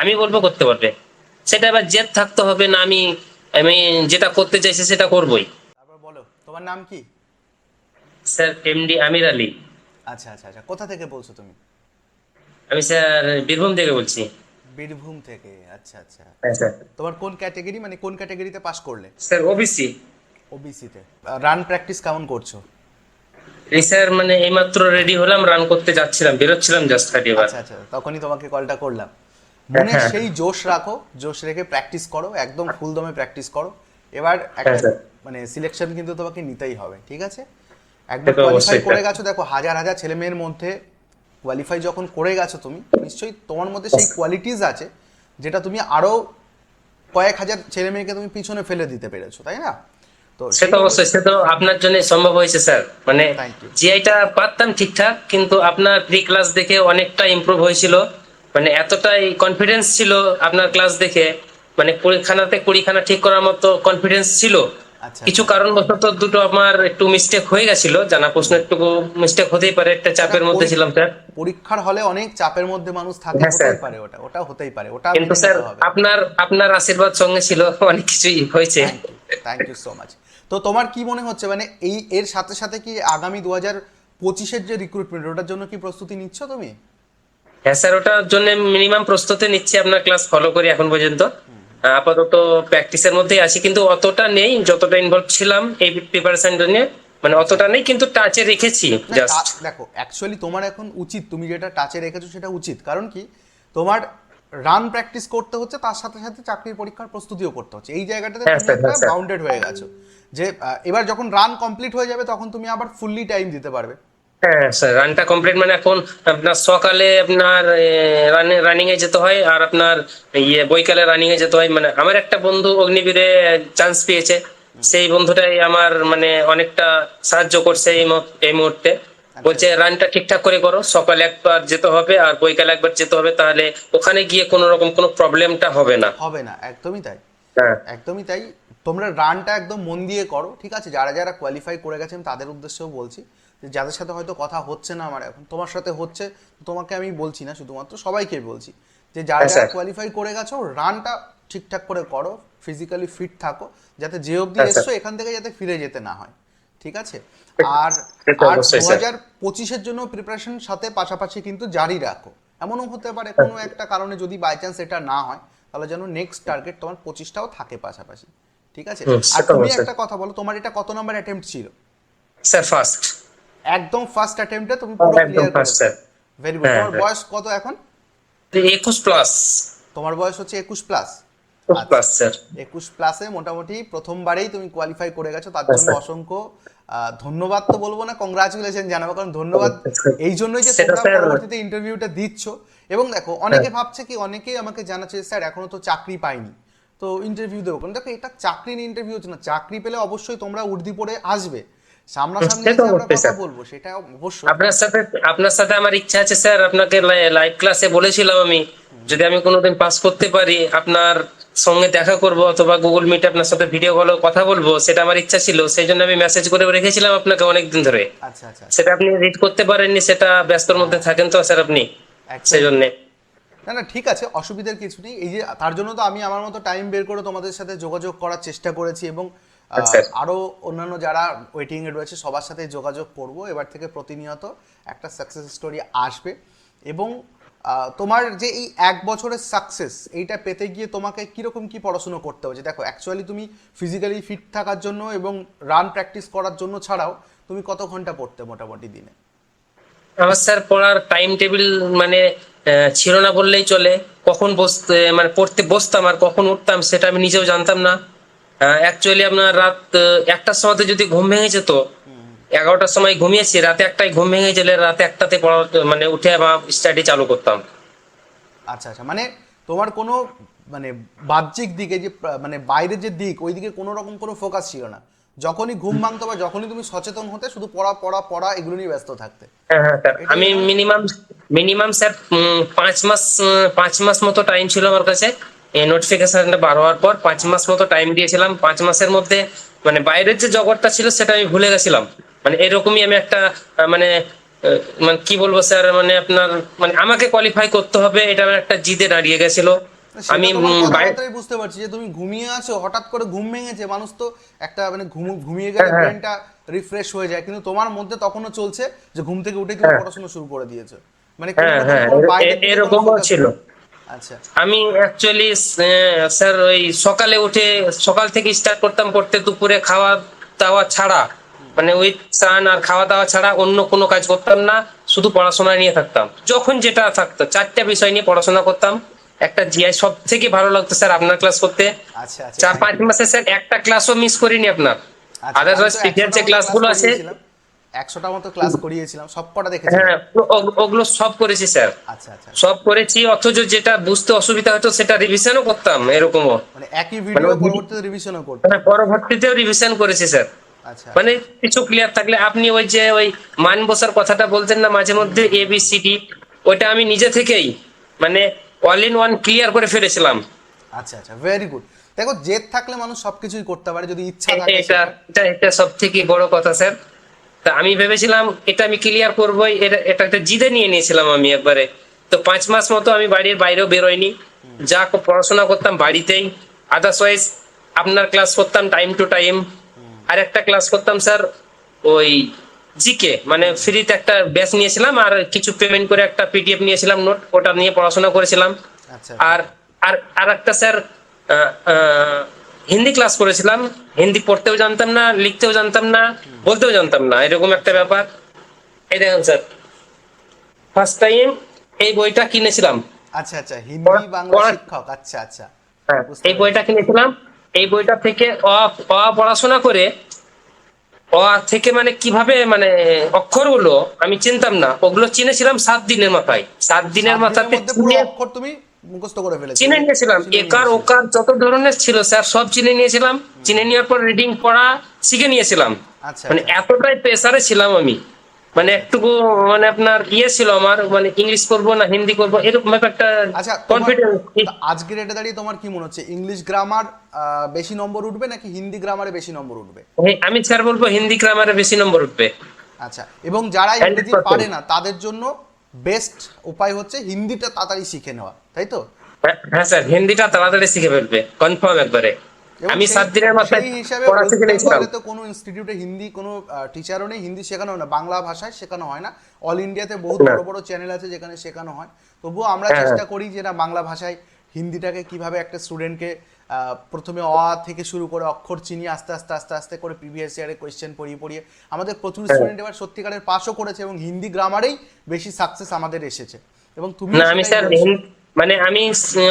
আমি বলব করতে পারবে। সেটা এবার জেদ থাকতে হবে না আমি আমি যেটা করতে চাইছি সেটা করবই। তারপর বলো তোমার নাম কি? Sir MD Amir Ali. আচ্ছা আচ্ছা আচ্ছা কোথা থেকে বলছো তুমি? আমি স্যার বীরভূম থেকে বলছি। বীরভূম থেকে আচ্ছা আচ্ছা। হ্যাঁ স্যার। তোমার কোন ক্যাটাগরি মানে কোন ক্যাটাগরিতে পাস করলে? স্যার ওবিসি ওবিসিতে রান প্র্যাকটিস কেমন করছ? এই স্যার মানে এইমাত্র রেডি হলাম রান করতে যাচ্ছিলাম বেরোচ্ছিলাম জাস্ট আচ্ছা আচ্ছা তখনই তোমাকে কলটা করলাম। মনে হ্যাঁ। সেই জোশ রাখো জোশ রেখে প্র্যাকটিস করো একদম ফুল দমে প্র্যাকটিস করো। এবার একটা হ্যাঁ, মানে সিলেকশন কিন্তু তোমাকে নিতেই হবে ঠিক আছে? একবার কোয়ালিফাই করে গেছো দেখো হাজার হাজার ছেলে মেয়ের মধ্যে কোয়ালিফাই যখন করে গেছো তুমি নিশ্চয়ই তোমার মধ্যে সেই কোয়ালিটিস আছে যেটা তুমি আরও কয়েক হাজার ছেলে মেয়েকে তুমি পিছনে ফেলে দিতে পেরেছ তাই না? তো সে তো অবশ্যই সে তো আপনার জন্য সম্ভব হয়েছে স্যার। মানে জিআইটা পারতাম ঠিকঠাক কিন্তু আপনার প্রি ক্লাস দেখে অনেকটা ইমপ্রুভ হয়েছিল। মানে এতটাই কনফিডেন্স ছিল আপনার ক্লাস দেখে মানে পরীক্ষানাতে কুড়িখানা ঠিক করার মতো কনফিডেন্স ছিল। আচ্ছা। কিছু কারণবশত দুটো আমার একটু মিস্টেক হয়ে গেছিল জানা প্রশ্ন একটু মিস্টেক হতেই পারে একটা চাপের মধ্যে ছিলাম স্যার। পরীক্ষার হলে অনেক চাপের মধ্যে মানুষ থাকে হ্যাঁ, হতেই পারে ওটা ওটা হতেই পারে ওটা কিন্তু স্যার আপনার আপনার আশীর্বাদ সঙ্গে ছিল অনেক কিছুই হয়েছে। থ্যাংক ইউ সো মাচ তো তোমার কি মনে হচ্ছে মানে এই এর সাথে সাথে কি আগামী দু হাজার পঁচিশের যে রিক্রুটমেন্ট ওটার জন্য কি প্রস্তুতি নিচ্ছ তুমি? হ্যাঁ স্যার ওটার জন্য মিনিমাম প্রস্তুতি নিচ্ছি আপনার ক্লাস ফলো করি এখন পর্যন্ত। আপাতত প্র্যাকটিসের মধ্যেই আছি কিন্তু অতটা নেই যতটা ইনভলভ ছিলাম এই প্রিপারেশন জন্য মানে অতটা নেই কিন্তু টাচে রেখেছি জাস্ট দেখো অ্যাকচুয়ালি তোমার এখন উচিত তুমি যেটা টাচে রেখেছো সেটা উচিত। কারণ কি? তোমার রান প্র্যাকটিস করতে হচ্ছে তার সাথে সাথে চাকরির পরীক্ষার প্রস্তুতিও করতে হচ্ছে। এই জায়গাটাতে হ্যাঁ, একটা হ্যাঁ। বাউন্ডেড হয়ে গেছো। যে এবার যখন রান কমপ্লিট হয়ে যাবে তখন তুমি আবার ফুললি টাইম দিতে পারবে। হ্যাঁ স্যার রানটা কমপ্লিট মানে এখন আপনার সকালে আপনার রানিং এ যেতে হয় আর আপনার ইয়ে বৈকালে রানিং এ যেতে হয়। মানে আমার একটা বন্ধু অগ্নিবীরে চান্স পেয়েছে। সেই বন্ধুটাই আমার মানে অনেকটা সাহায্য করছে এই এই মুহূর্তে। বলছে রানটা ঠিকঠাক করে করো সকালে একবার যেতে হবে আর বৈকালে একবার যেতে হবে তাহলে ওখানে গিয়ে কোনো রকম কোনো প্রবলেমটা হবে না। হবে না একদমই তাই। হ্যাঁ। একদমই তাই। তোমরা রানটা একদম মন দিয়ে করো ঠিক আছে? যারা যারা কোয়ালিফাই করে গেছেন তাদের উদ্দেশ্যেও বলছি। যে যাদের সাথে হয়তো কথা হচ্ছে না আমার এখন তোমার সাথে হচ্ছে তোমাকে আমি বলছি না শুধুমাত্র সবাইকে বলছি। যে যারা যারা কোয়ালিফাই করে গেছো রানটা ঠিকঠাক করে করো ফিজিক্যালি ফিট থাকো যাতে যে অবধি এসছো এখান থেকে যাতে ফিরে যেতে না হয়। ঠিক আছে? আর আর দু হাজার পঁচিশের জন্য প্রিপারেশন সাথে পাশাপাশি কিন্তু জারি রাখো। এমনও হতে পারে কোনো একটা কারণে যদি বাই চান্স এটা না হয় তাহলে যেন নেক্সট টার্গেট তোমার পঁচিশটাও থাকে পাশাপাশি। ঠিক আছে? আর তুমি একটা কথা বলো তোমার এটা কত নাম্বার অ্যাটেম্প্ট ছিল? স্যার ফার্স্ট একদম ফার্স্ট অ্যাটেম্পটে তুমি পুরো একদম clear first sir very good হ্যাঁ, তোমার হ্যাঁ। বয়স কত এখন? একুশ প্লাস তোমার বয়স হচ্ছে একুশ প্লাস একুশ প্লাস স্যার একুশ প্লাসে মোটামুটি প্রথমবারেই তুমি কোয়ালিফাই করে গেছো। তার হ্যাঁ, জন্য। অসংখ্য ধন্যবাদ তো বলব না কংগ্রাচুলেশন জানাব। কারণ ধন্যবাদ এই জন্যই যে তোমরা পরবর্তীতে ইন্টারভিউটা দিচ্ছ। এবং দেখো অনেকে ভাবছে কি অনেকেই আমাকে জানাচ্ছে স্যার এখনও তো চাকরি পাইনি। তো ইন্টারভিউ দেবো। কারণ দেখো এটা চাকরি নিয়ে ইন্টারভিউ হচ্ছে না। চাকরি পেলে অবশ্যই তোমরা উর্দি পড়ে আসবে। সামনাসামনি আমরা কথা বলব সেটা অবশ্যই। আপনার সাথে আপনার সাথে আমার ইচ্ছা আছে স্যার। আপনাকে লাইভ ক্লাসে বলেছিলাম আমি যদি আমি কোনোদিন পাস করতে পারি আপনার সঙ্গে দেখা করব অথবা গুগল মিটে আপনার সাথে ভিডিও কলে কথা বলব সেটা আমার ইচ্ছা ছিল। সেই জন্য আমি মেসেজ করে রেখেছিলাম আপনাকে অনেকদিন ধরে। আচ্ছা আচ্ছা। সেটা আপনি রিড করতে পারেননি সেটা ব্যস্তর মধ্যে থাকেন তো স্যার আপনি। সেই জন্যে। না না ঠিক আছে অসুবিধার কিছু নেই। এই যে তার জন্য তো আমি আমার মতো টাইম বের করে তোমাদের সাথে যোগাযোগ করার চেষ্টা করেছি এবং আহ, আচ্ছা। আরও অন্যান্য যারা ওয়েটিং এ রয়েছে সবার সাথে যোগাযোগ করব। এবার থেকে প্রতিনিয়ত একটা সাকসেস স্টোরি আসবে। এবং তোমার যে এই এক বছরের সাকসেস এইটা পেতে গিয়ে তোমাকে কীরকম কি পড়াশুনো করতে হচ্ছে দেখো অ্যাকচুয়ালি তুমি ফিজিক্যালি ফিট থাকার জন্য এবং রান প্র্যাকটিস করার জন্য ছাড়াও তুমি কত ঘণ্টা পড়তে মোটামুটি দিনে? আমার স্যার পড়ার টাইম টেবিল মানে ছিল না বললেই চলে। কখন বসতে মানে পড়তে বসতাম আর কখন উঠতাম সেটা আমি নিজেও জানতাম না। অ্যাকচুয়ালি আপনার রাত একটার সময় যদি ঘুম ভেঙে যেত এগারোটার সময় ঘুমিয়েছি রাতে একটাই ঘুম ভেঙে গেলে রাতে একটাতে পড়া মানে উঠে আমার স্টাডি চালু করতাম। আচ্ছা আচ্ছা মানে তোমার কোনো মানে বাহ্যিক দিকে যে মানে বাইরের যে দিক ওই দিকে কোনো রকম কোনো ফোকাস ছিল না। যখনই ঘুম ভাঙতো বা যখনই তুমি সচেতন হতে শুধু পড়া পড়া পড়া এগুলো নিয়ে ব্যস্ত থাকতে। হ্যাঁ হ্যাঁ আমি মিনিমাম মিনিমাম স্যার পাঁচ মাস পাঁচ মাস মতো টাইম ছিল আমার কাছে। এই নোটিফিকেশনটা বার হওয়ার পর পাঁচ মাস মতো টাইম দিয়েছিলাম। পাঁচ মাসের মধ্যে মানে বাইরের যে জগৎটা ছিল সেটা আমি ভুলে গেছিলাম। মানে এরকমই আমি একটা মানে মানে কি বলব স্যার মানে আপনার মানে আমাকে কোয়ালিফাই করতে হবে এটা আমার একটা জিদে দাঁড়িয়ে গেছিল। আমি বাইরে বুঝতে পারছি যে তুমি ঘুমিয়ে আছো হঠাৎ করে ঘুম ভেঙেছে মানুষ তো একটা মানে ঘুম ঘুমিয়ে গেলে হ্যাঁ, হ্যাঁ। ব্রেনটা রিফ্রেশ হয়ে যায়। কিন্তু তোমার মধ্যে তখনও চলছে যে ঘুম থেকে উঠে তুমি পড়াশোনা শুরু করে দিয়েছ। মানে হ্যাঁ হ্যাঁ এরকমও ছিল। আমি অ্যাকচুয়ালি স্যার ওই সকালে উঠে সকাল থেকে স্টার্ট করতাম পড়তে দুপুরে খাওয়া দাওয়া ছাড়া মানে ওই স্নান আর খাওয়া দাওয়া ছাড়া অন্য কোনো কাজ করতাম না শুধু পড়াশোনা নিয়ে থাকতাম। যখন যেটা থাকতো চারটা বিষয় নিয়ে পড়াশোনা করতাম। একটা জিআই সব থেকে ভালো লাগতো স্যার আপনার ক্লাস করতে। আচ্ছা আচ্ছা। চার পাঁচ মাসে স্যার একটা ক্লাসও মিস করিনি আপনার। আচ্ছা, আদারওয়াইজ প্রিভিয়াস যে ক্লাসগুলো আছে 100টা মতো ক্লাস করিয়েছিলাম সব কটা দেখেছি হ্যাঁ ওগুলো সব করেছি স্যার। আচ্ছা আচ্ছা। সব করেছি অথচ যেটা বুঝতে অসুবিধা হতো সেটা রিভিশনও করতাম এরকমও। মানে একই ভিডিও ওই- পরবর্তীতে রিভিশনও করতে মানে পরবর্তীতেও রিভিশন করেছি স্যার। আচ্ছা। মানে কিছু ক্লিয়ার থাকলে আপনি ওই যে ওই মান বসার কথাটা বলতেন না মাঝে মধ্যে এ বি সি ডি ওইটা আমি নিজে থেকেই মানে অল ইন ওয়ান ক্লিয়ার করে ফেলেছিলাম। আচ্ছা আচ্ছা ভেরি গুড দেখো জেদ থাকলে মানুষ সবকিছুই করতে পারে যদি ইচ্ছা থাকে এটা এটা এটা সব থেকে বড় কথা স্যার। তা আমি ভেবেছিলাম এটা আমি ক্লিয়ার করবোই এটা এটা একটা জিদে নিয়ে নিয়েছিলাম আমি একবারে। তো পাঁচ মাস মতো আমি বাড়ির বাইরেও বেরোইনি। যা পড়াশোনা করতাম বাড়িতেই। আদার্সওয়াইজ আপনার ক্লাস করতাম টাইম টু টাইম আর একটা ক্লাস করতাম স্যার ওই জিকে মানে ফ্রিতে একটা ব্যাচ নিয়েছিলাম আর কিছু পেমেন্ট করে একটা পিডিএফ নিয়েছিলাম নোট ওটা নিয়ে পড়াশোনা করেছিলাম। আচ্ছা। আর আর আর একটা স্যার হিন্দি ক্লাস করেছিলাম। হিন্দি পড়তেও জানতাম না লিখতেও জানতাম না বলতেও জানতাম না। এরকম একটা ব্যাপার। এই দেখেন স্যার ফার্স্ট টাইম এই বইটা কিনেছিলাম। আচ্ছা আচ্ছা হিন্দি বাংলা শিক্ষক আচ্ছা আচ্ছা হ্যাঁ, এই বইটা কিনেছিলাম। এই বইটা থেকে অ অ পড়াশোনা করে অ থেকে মানে কীভাবে মানে অক্ষরগুলো আমি চিনতাম না। ওগুলো চিনেছিলাম সাত দিনের মাথায়। সাত দিনের মাথাতে অক্ষর তুমি মুখস্থ করে ফেলেছো। চিনে নিয়েছিলাম। একার ওকার যত ধরনের ছিল স্যার সব চিনে নিয়েছিলাম। চিনে নেওয়ার পর রিডিং পড়া শিখে নিয়েছিলাম। আচ্ছা মানে আচ্ছা। এতটাই প্রেসারে ছিলাম আমি। মানে একটুকু মানে আপনার ইয়ে ছিল আমার মানে ইংলিশ করব না হিন্দি করব এরকম একটা আচ্ছা কনফিডেন্স আজকের ডেটে দাঁড়িয়ে তোমার কি মনে হচ্ছে? ইংলিশ গ্রামার বেশি নম্বর উঠবে নাকি হিন্দি গ্রামারে বেশি নম্বর উঠবে? আমি স্যার বলব হিন্দি গ্রামারে বেশি নম্বর উঠবে। আচ্ছা এবং যারা ইংরেজি পারে না তাদের জন্য বেস্ট উপায় হচ্ছে হিন্দিটা তাড়াতাড়ি শিখে নেওয়া তাই তো? হ্যাঁ স্যার হিন্দিটা তাড়াতাড়ি শিখে ফেলবে কনফার্ম একবারে। আমি সাত দিনের মাথায় পড়া শিখে নিয়েছিলাম তো কোনো ইনস্টিটিউটে হিন্দি কোনো টিচারও নেই হিন্দি শেখানো হয় না বাংলা ভাষায় শেখানো হয় না। অল ইন্ডিয়াতে বহুত বড় বড় চ্যানেল আছে যেখানে শেখানো হয়। তবুও আমরা হ্যাঁ। চেষ্টা করি যে না বাংলা ভাষায় হিন্দিটাকে কীভাবে একটা স্টুডেন্টকে প্রথমে অ থেকে শুরু করে অক্ষর চিনি আস্তে আস্তে আস্তে আস্তে করে প্রিভিয়াস ইয়ারে কোয়েশ্চেন পড়িয়ে পড়িয়ে। আমাদের প্রচুর হ্যাঁ। স্টুডেন্ট এবার সত্যিকারের পাসও করেছে এবং হিন্দি গ্রামারেই বেশি সাকসেস আমাদের এসেছে। এবং তুমি না আমি স্যার মানে আমি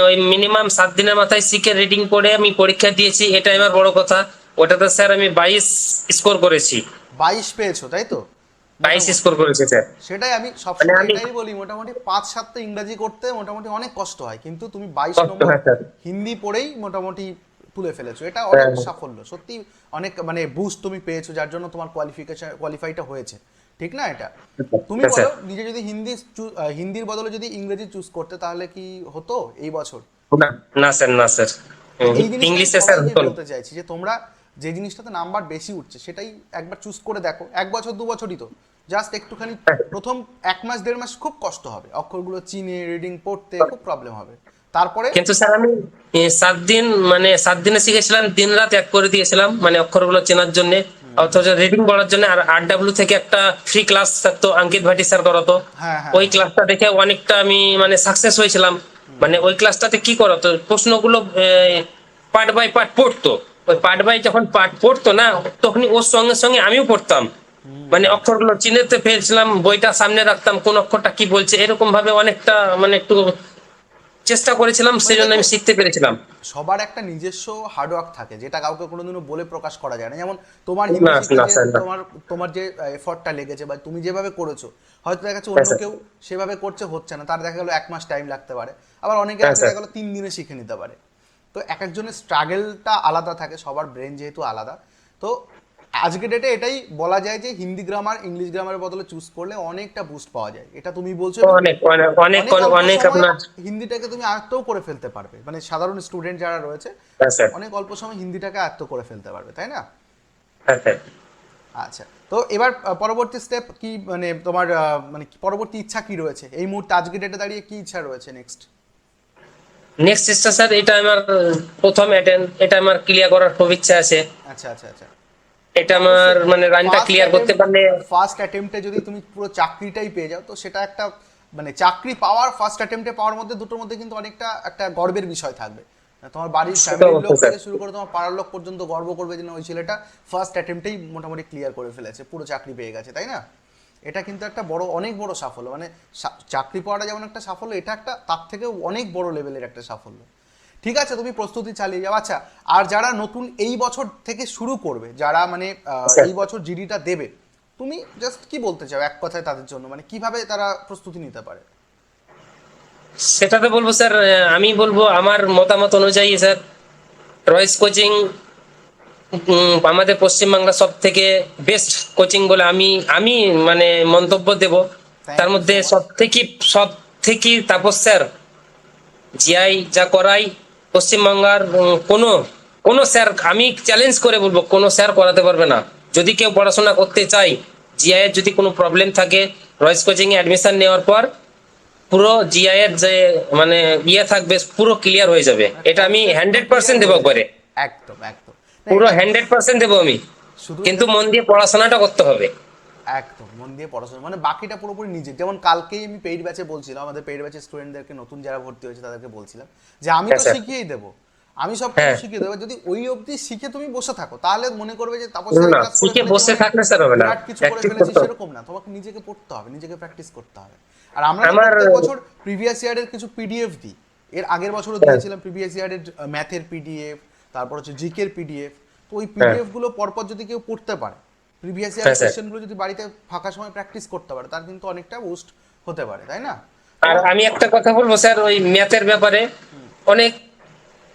ওই মিনিমাম সাত দিনের মাথায় শিখে রিডিং পড়ে আমি পরীক্ষা দিয়েছি এটা আমার বড় কথা। ওটাতে স্যার আমি বাইশ স্কোর করেছি। বাইশ পেয়েছ তাই তো? বাইশ স্কোর করেছি স্যার। সেটাই আমি মানে সবসময় এটাই বলি মোটামুটি পাঁচ সাতটা ইংরাজি করতে মোটামুটি অনেক কষ্ট হয় কিন্তু তুমি বাইশ নম্বর হিন্দি পড়েই মোটামুটি তুলে ফেলেছো। এটা অনেক হ্যাঁ। সাফল্য। সত্যি অনেক মানে বুস্ট তুমি পেয়েছ যার জন্য তোমার কোয়ালিফিকেশন কোয়ালিফাইটা হয়েছে। ঠিক না এটা? তুমি হ্যাঁ, বলো নিজে যদি হিন্দি হিন্দির বদলে যদি ইংরেজি চুজ করতে তাহলে কি হতো এই বছর? না স্যার না স্যার। ইংলিশে স্যার বলতে চাইছি যে তোমরা যে জিনিসটাতে নাম্বার বেশি উঠছে সেটাই একবার চুজ করে দেখো। এক বছর দু বছরই তো। জাস্ট একটুখানি প্রথম এক মাস দেড় মাস খুব কষ্ট হবে। অক্ষরগুলো চিনে রিডিং পড়তে খুব প্রবলেম হবে। তারপরে কিন্তু স্যার আমি সাত দিন মানে সাত দিনে শিখেছিলাম দিন রাত এক করে দিয়েছিলাম মানে অক্ষরগুলো চেনার জন্য। অথচ রিডিং পড়ার জন্য আর আর ডাব্লিউ থেকে একটা ফ্রি ক্লাস থাকতো অঙ্কিত ভাটি স্যার করাতো। হ্যাঁ হ্যাঁ। ওই ক্লাসটা দেখে অনেকটা আমি মানে সাকসেস হয়েছিলাম। মানে ওই ক্লাসটাতে কি করাতো? প্রশ্নগুলো পার্ট বাই পার্ট পড়তো। ওই পার্ট বাই যখন পার্ট পড়তো না তখনই ওর সঙ্গে সঙ্গে আমিও পড়তাম। মানে অক্ষরগুলো চিনেতে ফেলছিলাম বইটা সামনে রাখতাম কোন অক্ষরটা কি বলছে এরকম ভাবে অনেকটা মানে একটু চেষ্টা করেছিলাম সেই জন্য আমি শিখতে পেরেছিলাম। সবার একটা নিজস্ব হার্ডওয়ার্ক থাকে যেটা কাউকে কোনোদিনও বলে প্রকাশ করা যায় না। যেমন তোমার। তোমার তোমার যে এফর্টটা লেগেছে বা তুমি যেভাবে করেছ হয়তো দেখা যাচ্ছে হ্যাঁ, অন্য কেউ সেভাবে করছে হচ্ছে না তার দেখা গেলো এক মাস টাইম লাগতে পারে। আবার অনেকে হ্যাঁ। দেখা গেলো তিন দিনে শিখে নিতে পারে। তো এক একজনের স্ট্রাগেলটা আলাদা থাকে সবার ব্রেন যেহেতু আলাদা। তো আজকে ডেটে এটাই বলা যায় যে হিন্দি গ্রামার ইংলিশ গ্রামারের বদলে চুজ করলে অনেকটা বুস্ট পাওয়া যায়। এটা তুমি বলছো অনেক অনেক অনেক আপনার হিন্দিটাকে তুমি আয়ত্তও করে ফেলতে পারবে। মানে সাধারণ স্টুডেন্ট যারা রয়েছে অনেক অল্প সময় হিন্দিটাকে আয়ত্ত করে ফেলতে পারবে তাই না? আচ্ছা তো এবার পরবর্তী স্টেপ কি মানে তোমার মানে পরবর্তী ইচ্ছা কি রয়েছে? এই মুহূর্তে আজকে ডেটে দাঁড়িয়ে কি ইচ্ছা রয়েছে নেক্সট নেক্সট চেষ্টা স্যার এটা আমার প্রথম অ্যাটেন্ড এটা আমার ক্লিয়ার করার খুব ইচ্ছা আছে। আচ্ছা আচ্ছা আচ্ছা। এটা আমার মানে রানটা ক্লিয়ার করতে পারলে ফার্স্ট অ্যাটেম্পটে যদি তুমি পুরো চাকরিটাই পেয়ে যাও তো সেটা একটা মানে চাকরি পাওয়ার ফার্স্ট অ্যাটেম্পটে পাওয়ার মধ্যে দুটোর মধ্যে কিন্তু অনেকটা একটা গর্বের বিষয় থাকবে। তোমার বাড়ির ফ্যামিলির লোক থেকে শুরু করে তোমার পাড়ার লোক পর্যন্ত গর্ব করবে যে না ওই ছেলেটা ফার্স্ট অ্যাটেম্পটেই মোটামুটি ক্লিয়ার করে ফেলেছে পুরো চাকরি পেয়ে গেছে তাই না? এটা কিন্তু একটা বড় অনেক বড় সাফল্য। মানে সা- চাকরি পাওয়াটা যেমন একটা সাফল্য এটা একটা তার থেকেও অনেক বড় লেভেলের একটা সাফল্য। ঠিক আছে তুমি প্রস্তুতি চালিয়ে যাও। আচ্ছা আর যারা নতুন এই বছর থেকে শুরু করবে যারা মানে আচ্ছা। এই বছর জিডিটা দেবে তুমি জাস্ট কি বলতে চাও এক কথায় তাদের জন্য? মানে কীভাবে তারা প্রস্তুতি নিতে পারে? সেটাতে বলব স্যার আমি বলব আমার মতামত অনুযায়ী স্যার রয়েস কোচিং আমাদের পশ্চিমবাংলা সব থেকে বেস্ট কোচিং বলে আমি আমি মানে মন্তব্য দেব। তার মধ্যে সব থেকে সব থেকে তাপস স্যার জিআই যা করাই পশ্চিমবাংলার কোনো কোনো স্যার আমি চ্যালেঞ্জ করে বলব কোনো স্যার করাতে পারবে না। যদি কেউ পড়াশোনা করতে চাই জিআই এর যদি কোনো প্রবলেম থাকে রয়েস কোচিং এ অ্যাডমিশন নেওয়ার পর পুরো জিআই এর যে মানে ইয়ে থাকবে পুরো ক্লিয়ার হয়ে যাবে। এটা আমি হান্ড্রেড পার্সেন্ট দেবো করে একদম একদম। পুরো হান্ড্রেড পার্সেন্ট দেবো আমি। কিন্তু মন দিয়ে পড়াশোনাটা করতে হবে। একদম মন দিয়ে পড়াশোনা। মানে বাকিটা পুরোপুরি নিজের যেমন কালকেই আমি পেইড ব্যাচে বলছিলাম আমাদের পেইড ব্যাচের স্টুডেন্টদেরকে নতুন যারা ভর্তি হয়েছে তাদেরকে বলছিলাম যে আমি হ্যাঁ, তো শিখিয়েই দেবো। আমি সব কিছু হ্যাঁ। শিখিয়ে দেবো। যদি ওই অবধি শিখে তুমি বসে থাকো তাহলে মনে করবে যে তাপস শিখে বসে থাকলে স্যার হবে না। কিছু করে ফেলেছি সেরকম না। তোমাকে নিজেকে পড়তে হবে নিজেকে প্র্যাকটিস করতে হবে। আর আমার- প্রত্যেক বছর প্রিভিয়াস ইয়ারের কিছু পিডিএফ দিই। এর আগের বছরও হ্যাঁ। দিয়েছিলাম প্রিভিয়াস ইয়ারের ম্যাথের পিডিএফ তারপর হচ্ছে জিকের পিডিএফ তো ওই পিডিএফগুলো পরপর যদি কেউ পড়তে পারে প্রিভিয়াস ইয়ার হ্যাঁ, স্যার। কোশ্চেনগুলো যদি বাড়িতে ফাঁকা সময় প্র্যাকটিস করতে পারে তার কিন্তু অনেকটা বুস্ট হতে পারে তাই না? আর আমি একটা কথা বলব স্যার ওই ম্যাথের ব্যাপারে অনেক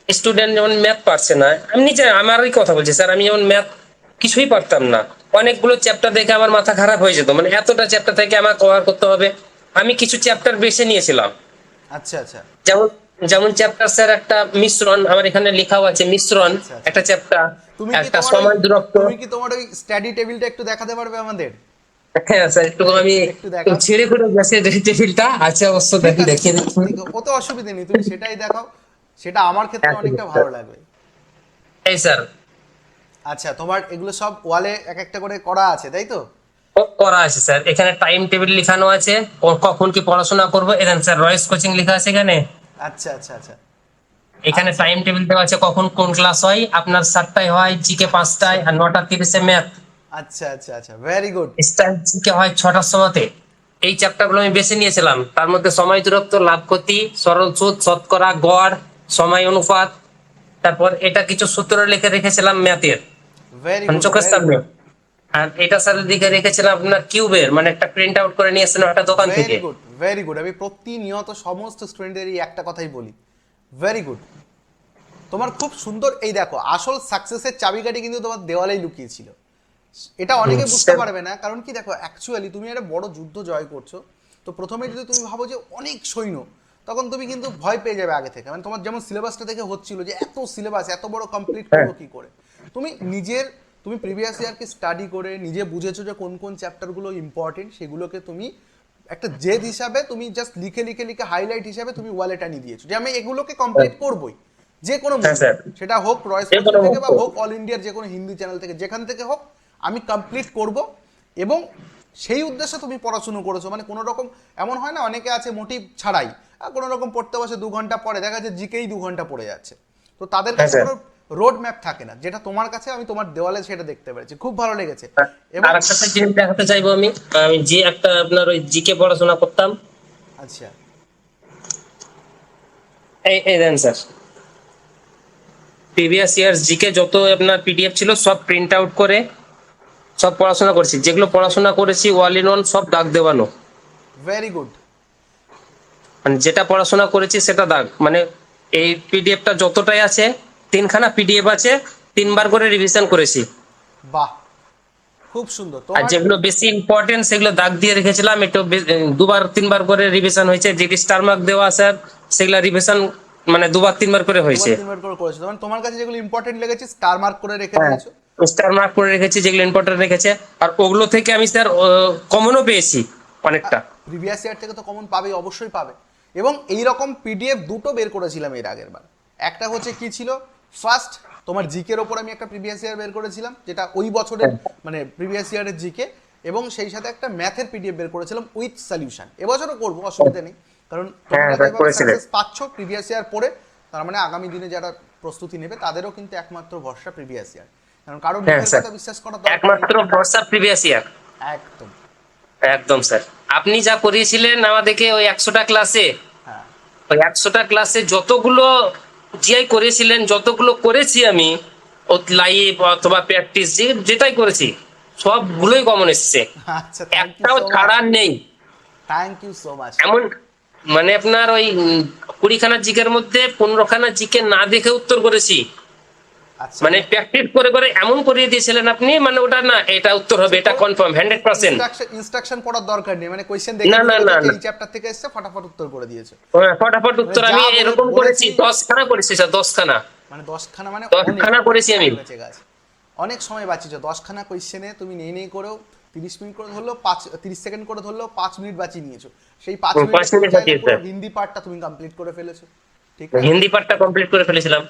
স্টুডেন্ট যেমন ম্যাথ পারছে না আমি নিজে আমারই কথা বলছি স্যার আমি যেমন ম্যাথ কিছুই পারতাম না। অনেকগুলো চ্যাপ্টার দেখে আমার মাথা খারাপ হয়ে যেত মানে এতটা চ্যাপ্টার থেকে আমার কভার করতে হবে। আমি কিছু চ্যাপ্টার বেছে নিয়েছিলাম। আচ্ছা আচ্ছা। যেমন যেমন চ্যাপ্টার স্যার একটা মিশ্রণ আমার এখানে লেখাও আছে মিশ্রণ আচ্ছা, আচ্ছা। একটা চ্যাপ্টার তুমি একটা তোমার সময় দূরত্ব। তুমি কি তোমার ওই স্টাডি টেবিলটা একটু দেখাতে পারবে আমাদের? হ্যাঁ স্যার একটু আমি একটু ছেড়ে করে গেছে টেবিলটা আছে অবশ্য দেখি দেখিয়ে দিচ্ছি ঠিক আছে, ও তো অসুবিধা নেই তুমি সেটাই দেখাও সেটা আমার ক্ষেত্রে অনেকটা ভালো লাগবে। এই স্যার। আচ্ছা তোমার এগুলো সব ওয়ালে এক একটা করে করা আছে তাই তো? করা আছে স্যার। এখানে টাইম টেবিল লেখানো আছে কখন কি পড়াশোনা করব এখানে স্যার রয়েস কোচিং লেখা আছে এখানে। আচ্ছা আচ্ছা আচ্ছা। এখানে টাইম টেবিল দেওয়া আছে কখন কোন ক্লাস হয় আপনার সাতটায় হয় জিকে পাঁচটায় আর নটা তিরিশে ম্যাথ আচ্ছা আচ্ছা আচ্ছা ভেরি গুড স্টাইল জিকে হয় ছটার সময়তে। এই চ্যাপ্টারগুলো আমি বেছে নিয়েছিলাম। তার মধ্যে সময় দূরত্ব লাভ ক্ষতি সরল সুদ শতকরা গড় সময় অনুপাত তারপর এটা কিছু সূত্র লিখে রেখেছিলাম ম্যাথের ভেরি গুড চোখের সামনে আর এটা স্যার দিকে রেখেছিলাম আপনার কিউবের মানে একটা প্রিন্ট আউট করে নিয়ে এসেছিলাম একটা দোকান থেকে। ভেরি গুড ভেরি গুড আমি প্রতিনিয়ত সমস্ত স্টুডেন্টদের এই একটা কথাই বলি। ভেরি গুড তোমার খুব সুন্দর এই দেখো আসল সাকসেসের চাবিকাঠি কিন্তু তোমার দেওয়ালেই লুকিয়েছিল। এটা অনেকে বুঝতে পারবে না কারণ কি দেখো অ্যাকচুয়ালি তুমি একটা বড় যুদ্ধ জয় করছ তো প্রথমে যদি তুমি ভাবো যে অনেক সৈন্য তখন তুমি কিন্তু ভয় পেয়ে যাবে আগে থেকে। মানে তোমার যেমন সিলেবাসটা থেকে হচ্ছিল যে এত সিলেবাস এত বড় কমপ্লিট করব কি করে? তুমি নিজের তুমি প্রিভিয়াস ইয়ারকে স্টাডি করে নিজে বুঝেছ যে কোন কোন চ্যাপ্টারগুলো ইম্পর্টেন্ট সেগুলোকে তুমি একটা জেদ হিসাবে তুমি জাস্ট লিখে লিখে লিখে হাইলাইট হিসাবে তুমি ওয়ালে টানিয়ে দিয়েছ যে আমি এগুলোকে কমপ্লিট করবই। যে কোনো হ্যাঁ। সেটা হোক রয়েস থেকে বা হোক। অল ইন্ডিয়ার যে কোনো হিন্দি চ্যানেল থেকে যেখান থেকে হোক আমি কমপ্লিট করব এবং সেই উদ্দেশ্যে তুমি পড়াশুনো করেছ। মানে কোনো রকম এমন হয় না অনেকে আছে মোটিভ ছাড়াই। কোনো রকম পড়তে বসে দু ঘণ্টা পরে দেখা যাচ্ছে জিকেই দু ঘণ্টা পড়ে যাচ্ছে। তো তাদের হ্যাঁ, কাছে কোনো রোড ম্যাপ থাকে না। যেটা তোমার কাছে আমি তোমার দেওয়ালে সেটা দেখতে পেরেছি। খুব ভালো লেগেছে। এবং আর একটা জিনিস দেখাতে চাইব আমি আমি যে একটা আপনার ওই জিকে পড়াশোনা করতাম। আচ্ছা। এই এই দেন স্যার। প্রিভিয়াস ইয়ার জিকে যত আপনার পিডিএফ ছিল সব প্রিন্ট আউট করে সব পড়াশোনা করেছি। যেগুলো পড়াশোনা করেছি ওয়াল ইন ওয়ান সব দাগ দেওয়ানো। ভেরি গুড মানে যেটা পড়াশোনা করেছি সেটা দাগ। মানে এই পিডিএফটা যতটাই আছে তিনখানা পিডিএফ আছে তিনবার করে রিভিশন করেছি। বাহ খুব সুন্দর। আর যেগুলো বেশি ইম্পর্টেন্ট সেগুলো দাগ দিয়ে রেখেছিলাম একটু দুবার তিনবার করে রিভিশন হয়েছে। যেটি স্টার মার্ক দেওয়া স্যার সেগুলো রিভিশন মানে দুবার তিনবার করে হয়েছে। তিনবার করে করেছ। মানে তোমার কাছে যেগুলো ইম্পর্টেন্ট লেগেছে স্টার মার্ক করে রেখে হ্যাঁ। দিয়েছ? স্টার মার্ক করে রেখেছি যেগুলো ইম্পর্টেন্ট রেখেছে। আর ওগুলো থেকে আমি স্যার কমনও পেয়েছি অনেকটা। প্রিভিয়াস ইয়ার থেকে তো কমন পাবে অবশ্যই পাবে। এবং এই রকম পিডিএফ দুটো বের করেছিলাম এর আগের বার। একটা হচ্ছে কি ছিল? ফার্স্ট তোমার জিকের ওপর আমি একটা প্রিভিয়াস ইয়ার বের করেছিলাম যেটা ওই বছরের মানে প্রিভিয়াস ইয়ারের জিকে এবং সেই সাথে একটা ম্যাথের পিডিএফ বের করেছিলাম উইথ সলিউশন এবছরও করব অসুবিধা নেই কারণ পাচ্ছ প্রিভিয়াস ইয়ার পরে তার মানে আগামী দিনে যারা প্রস্তুতি নেবে তাদেরও কিন্তু একমাত্র ভরসা প্রিভিয়াস ইয়ার কারণ কারোর হ্যাঁ, কথা বিশ্বাস করা দরকার একমাত্র ভরসা প্রিভিয়াস ইয়ার একদম। একদম স্যার। আপনি যা করিয়েছিলেন আমাদেরকে ওই একশোটা ক্লাসে হ্যাঁ। ওই একশোটা ক্লাসে যতগুলো জিআই করেছিলেন যতগুলো করেছি আমি লাইভ অথবা প্র্যাকটিস যেটাই করেছি সবগুলোই কমন এসছে। আচ্ছা একটাও ছাড়ার নেই। থ্যাংক ইউ সো মাচ এমন মানে আপনার ওই কুড়িখানা জিকের মধ্যে পনেরোখানা জিকে না দেখে উত্তর করেছি। মানে প্র্যাকটিস করে করে এমন করিয়ে দিয়েছিলেন আপনি মানে ওটা না এটা উত্তর হবে এটা কনফার্ম হান্ড্রেড পার্সেন্ট ইনস্ট্রাকশন পড়ার দরকার নেই মানে কোশ্চেন দেখে না, না, না। এই চ্যাপ্টার থেকে এসেছে ফটাফট উত্তর করে দিয়েছে। ফটাফট উত্তর আমি এরকম করেছি বলেছি- দশখানা করেছি স্যার দশখানা। মানে দশখানা মানে দশখানা অনেক করেছি আমি। অনেক সময় বাঁচিয়েছো দশখানা কোয়েশ্চেনে তুমি নেই নেই করেও তিরিশ মিনিট করে ধরলো পাঁচ তিরিশ সেকেন্ড করে ধরলো পাঁচ মিনিট বাঁচিয়ে নিয়েছো। সেই পাঁচ হুম, পাঁচ মিনিট মিনিট হিন্দি পার্টটা তুমি কমপ্লিট করে ফেলেছো। ঠিক হিন্দি পার্টটা কমপ্লিট করে ফেলেছিলাম।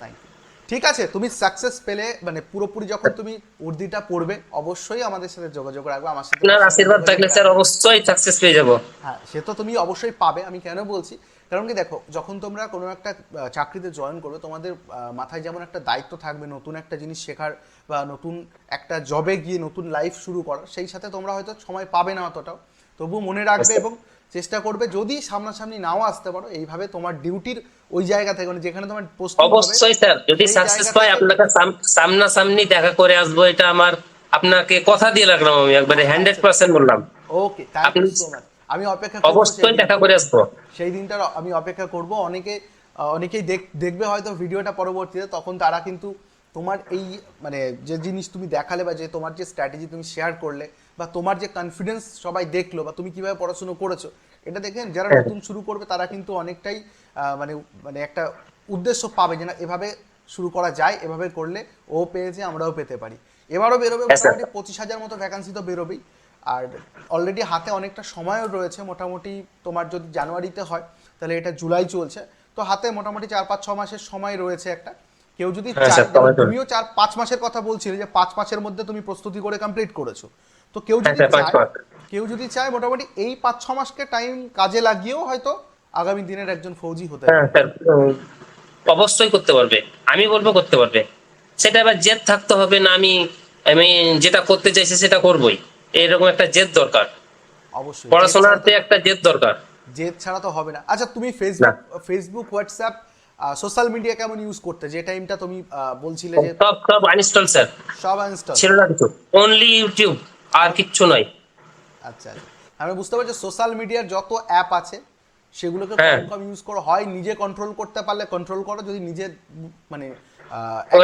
Thank you. ঠিক আছে তুমি সাকসেস পেলে মানে পুরোপুরি যখন তুমি উর্দিটা পড়বে অবশ্যই আমাদের সাথে যোগাযোগ রাখবে আমার সাথে আপনার আশীর্বাদ থাকলে স্যার অবশ্যই সাকসেস পেয়ে যাব। হ্যাঁ সে তো তুমি অবশ্যই পাবে আমি কেন বলছি? কারণ কি দেখো যখন তোমরা কোনো একটা চাকরিতে জয়েন করবে তোমাদের মাথায় যেমন একটা দায়িত্ব থাকবে নতুন একটা জিনিস শেখার বা নতুন একটা জবে গিয়ে নতুন লাইফ শুরু করার সেই সাথে তোমরা হয়তো সময় পাবে না অতটাও। তবু মনে রাখবে আচ্ছা। এবং চেষ্টা করবে যদি সামনাসামনি নাও আসতে পারো এইভাবে তোমার ডিউটির ওই জায়গা থেকে মানে যেখানে তোমার পোস্ট অবশ্যই স্যার যদি সাকসেস পাই আপনাকে সামনাসামনি দেখা করে আসব এটা আমার আপনাকে কথা দিয়ে রাখলাম আমি একবারে হান্ড্রেড পার্সেন্ট বললাম। Okay thank you so much আমি অপেক্ষা করব অবশ্যই দেখা করে আসব। সেই দিনটার আমি অপেক্ষা করব অনেকে অনেকেই দেখবে হয়তো ভিডিওটা পরবর্তীতে তখন তারা কিন্তু তোমার এই মানে যে জিনিস তুমি দেখালে বা যে তোমার যে স্ট্র্যাটেজি তুমি শেয়ার করলে বা তোমার যে কনফিডেন্স সবাই দেখল বা তুমি কীভাবে পড়াশুনো করেছ এটা দেখে যারা হ্যাঁ। নতুন শুরু করবে তারা কিন্তু অনেকটাই মানে মানে একটা উদ্দেশ্য পাবে যে না এভাবে শুরু করা যায় এভাবে করলে ও পেয়েছে আমরাও পেতে পারি। এবারও বেরোবে মোটামুটি পঁচিশ হাজার মতো ভ্যাকান্সি তো বেরোবেই। আর অলরেডি হাতে অনেকটা সময়ও রয়েছে মোটামুটি তোমার যদি জানুয়ারিতে হয় তাহলে এটা জুলাই চলছে। তো হাতে মোটামুটি চার পাঁচ ছ মাসের সময় রয়েছে একটা। কেউ যদি হ্যাঁ, তুমিও চার পাঁচ মাসের কথা বলছিলে যে পাঁচ মাসের মধ্যে তুমি প্রস্তুতি করে কমপ্লিট করেছ। তো কেউ হ্যাঁ, যদি চায় কেউ যদি চায় মোটামুটি এই পাঁচ ছ মাসকে টাইম কাজে লাগিয়েও হয়তো আগামী দিনের একজন ফৌজি হতে হ্যাঁ অবশ্যই করতে পারবে। আমি বলব করতে পারবে। সেটা এবার জেদ থাকতে হবে না আমি আমি যেটা করতে চাইছি সেটা করবই। এরকম একটা জেদ দরকার। অবশ্যই। পড়াশোনাতে একটা জেদ দরকার। জেদ ছাড়া তো হবে না। আচ্ছা তুমি Facebook Facebook WhatsApp social media কেমন ইউজ করতে? যে টাইমটা তুমি বলছিলে যে সব সব আনইনস্টল স্যার। সব ইনস্টল ছিল না কিছু। অনলি ইউটিউব আর কিচ্ছু নয়। আচ্ছা আচ্ছা। আমি বুঝতে পারছি সোশ্যাল মিডিয়ার যত অ্যাপ আছে সেগুলোকে হ্যাঁ। কম কম ইউজ করো। হয় নিজে কন্ট্রোল করতে পারলে কন্ট্রোল করো যদি নিজে মানে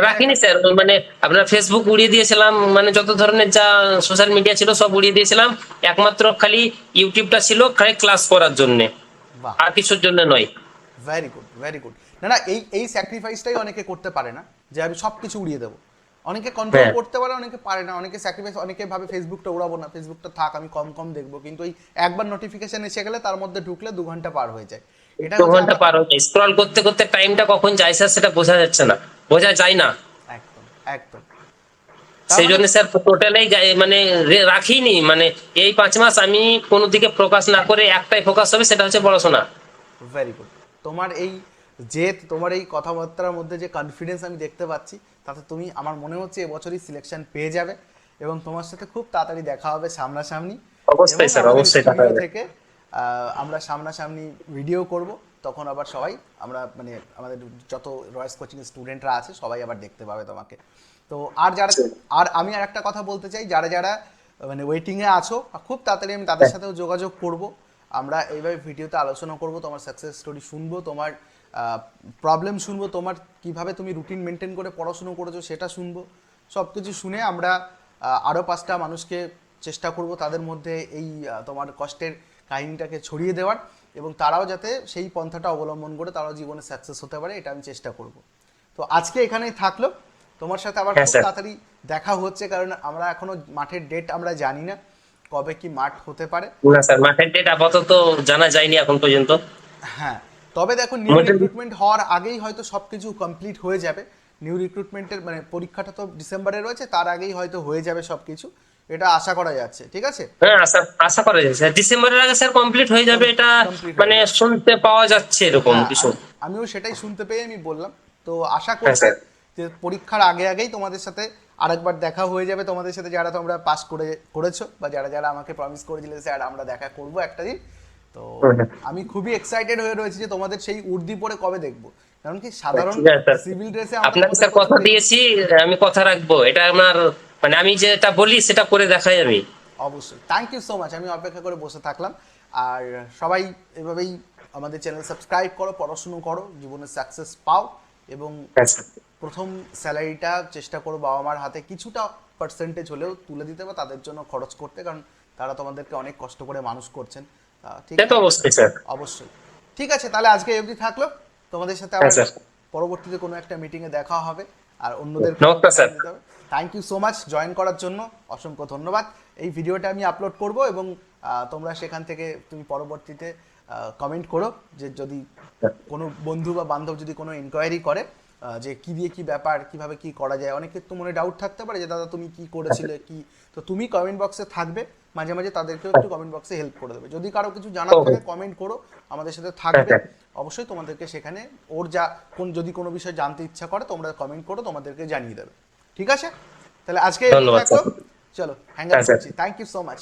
রাখিনি স্যার মানে আপনার ফেসবুক উড়িয়ে দিয়েছিলাম মানে যত ধরনের যা সোশ্যাল মিডিয়া ছিল সব উড়িয়ে দিয়েছিলাম একমাত্র খালি ইউটিউবটা ছিল খালি ক্লাস করার জন্য। আর কিছুর জন্য নয়। ভেরি গুড ভেরি গুড না না এই এই স্যাক্রিফাইসটাই অনেকে করতে পারে না যে আমি সব কিছু উড়িয়ে দেবো। অনেকে কন্ট্রোল। করতে পারে অনেকে পারে না। অনেকে স্যাক্রিফাইস অনেকে ভাবে ফেসবুকটা উড়াবো না ফেসবুকটা থাক আমি কম কম দেখব। কিন্তু এই একবার নোটিফিকেশন এসে গেলে তার মধ্যে ঢুকলে দু ঘণ্টা পার হয়ে যায়। এটা দু ঘণ্টা পার হয়ে যায়। স্ক্রল করতে করতে টাইমটা কখন যায় স্যার সেটা বোঝা যাচ্ছে না। বোঝা যায় না। একদম একদম। সেই জন্য স্যার টোটালি মানে রাখিনি। মানে এই পাঁচ মাস আমি কোনো দিকে ফোকাস না করে একটাই ফোকাস হবে সেটা হচ্ছে পড়াশোনা। ভেরি গুড তোমার এই জেদ তোমার এই কথাবার্তার মধ্যে যে কনফিডেন্স আমি দেখতে পাচ্ছি তাতে তুমি আমার মনে হচ্ছে এবছরই সিলেকশন পেয়ে যাবে এবং তোমার সাথে খুব তাড়াতাড়ি দেখা হবে সামনাসামনি। অবশ্যই স্যার, অবশ্যই দেখা হবে। থেকে আমরা সামনাসামনি ভিডিও করব তখন আবার সবাই আমরা মানে আমাদের যত রয়েস কোচিং স্টুডেন্টরা আছে সবাই আবার দেখতে পাবে তোমাকে। তো আর যারা আর আমি আর একটা কথা বলতে চাই যারা যারা মানে ওয়েটিংয়ে আছো খুব তাড়াতাড়ি আমি তাদের সাথেও যোগাযোগ করব। আমরা এইভাবে ভিডিওতে আলোচনা করব তোমার সাকসেস স্টোরি শুনব তোমার প্রবলেম শুনব তোমার কীভাবে তুমি রুটিন মেনটেন করে পড়াশুনো করেছ সেটা শুনব। সব কিছু শুনে আমরা আহ, আরও পাঁচটা মানুষকে চেষ্টা করব তাদের মধ্যে এই তোমার কষ্টের কাহিনীটাকে ছড়িয়ে দেওয়ার এবং তারাও যাতে সেই পন্থাটা অবলম্বন করে তারাও জীবনে সাকসেস হতে পারে এটা আমি চেষ্টা করব। তো আজকে এখানেই থাকল। তোমার সাথে আবার হ্যাঁ, খুব তাড়াতাড়ি দেখা হচ্ছে কারণ আমরা এখনও মাঠের ডেট আমরা জানি না কবে কি মাঠ হতে পারে। না স্যার মাঠের ডেট আপাতত জানা যায়নি এখন পর্যন্ত। হ্যাঁ তবে দেখো নিউ রিক্রুটমেন্ট হওয়ার আগেই হয়তো সবকিছু কমপ্লিট হয়ে যাবে। নিউ রিক্রুটমেন্টের মানে পরীক্ষাটা তো ডিসেম্বরে রয়েছে তার আগেই হয়তো হয়ে যাবে সবকিছু। এটা আশা করা যাচ্ছে ঠিক আছে? হ্যাঁ আশা আশা করা স্যার ডিসেম্বরের আগে স্যার কমপ্লিট হয়ে যাবে এটা মানে শুনতে পাওয়া যাচ্ছে এরকম হ্যাঁ, কিছু। আমিও সেটাই শুনতে পেয়ে আমি বললাম। তো আশা হ্যাঁ, করছি। যে পরীক্ষার আগে আগেই তোমাদের সাথে আরেকবার দেখা হয়ে যাবে তোমাদের সাথে যারা তোমরা পাস করে করেছ বা যারা যারা আমাকে প্রমিস করেছিলে স্যার আমরা দেখা করব একটা দিন। তো হুম। আমি খুবই এক্সাইটেড হয়ে রয়েছি যে তোমাদের সেই উর্দি পরে কবে দেখব। কারণ কি সাধারণ। সিভিল ড্রেসে আপনাকে স্যার কথা দিয়েছি আমি কথা রাখব। এটা আমার মানে আমি যেটা বলি সেটা করে দেখাই আমি। অবশ্যই। থ্যাংক ইউ সো মাচ আমি অপেক্ষা করে বসে থাকলাম। আর সবাই এভাবেই আমাদের চ্যানেল সাবস্ক্রাইব করো পড়াশুনো করো জীবনে সাকসেস পাও এবং হ্যাঁ প্রথম স্যালারিটা চেষ্টা করো বাবা মার হাতে। কিছুটা পার্সেন্টেজ হলেও তুলে দিতে বা তাদের জন্য খরচ করতে কারণ তারা তোমাদেরকে অনেক কষ্ট করে মানুষ করছেন। ঠিক সে অবশ্যই স্যার। অবশ্যই। ঠিক আছে তাহলে আজকে অবধি থাকল। তোমাদের সাথে হ্যাঁ, আবার পরবর্তীতে কোনো একটা মিটিং এ দেখা হবে আর অন্যদের thank you so much join করার জন্য। অসংখ্য ধন্যবাদ। এই ভিডিওটা আমি আপলোড করব এবং তোমরা সেখান থেকে তুমি পরবর্তীতে কমেন্ট করো যে যদি কোনো বন্ধু বা বান্ধব যদি কোনো ইনকোয়ারি করে যে কি দিয়ে কি ব্যাপার কীভাবে কি করা যায় অনেকের তো মনে ডাউট থাকতে পারে যে দাদা তুমি কি করেছিলে কি? তো তুমি কমেন্ট বক্সে থাকবে মাঝে মাঝে তাদেরকেও একটু কমেন্ট বক্সে হেল্প করে দেবে। যদি কারও কিছু জানার থাকে কমেন্ট করো আমাদের সাথে থাকবে। অবশ্যই তোমাদেরকে সেখানে ওর যা কোন যদি কোনো বিষয় জানতে ইচ্ছা করে তোমরা কমেন্ট করো তোমাদেরকে জানিয়ে দেবে। ঠিক আছে? তাহলে আজকে। চলো হ্যাং হ্যাঁ, করছি। Thank you so much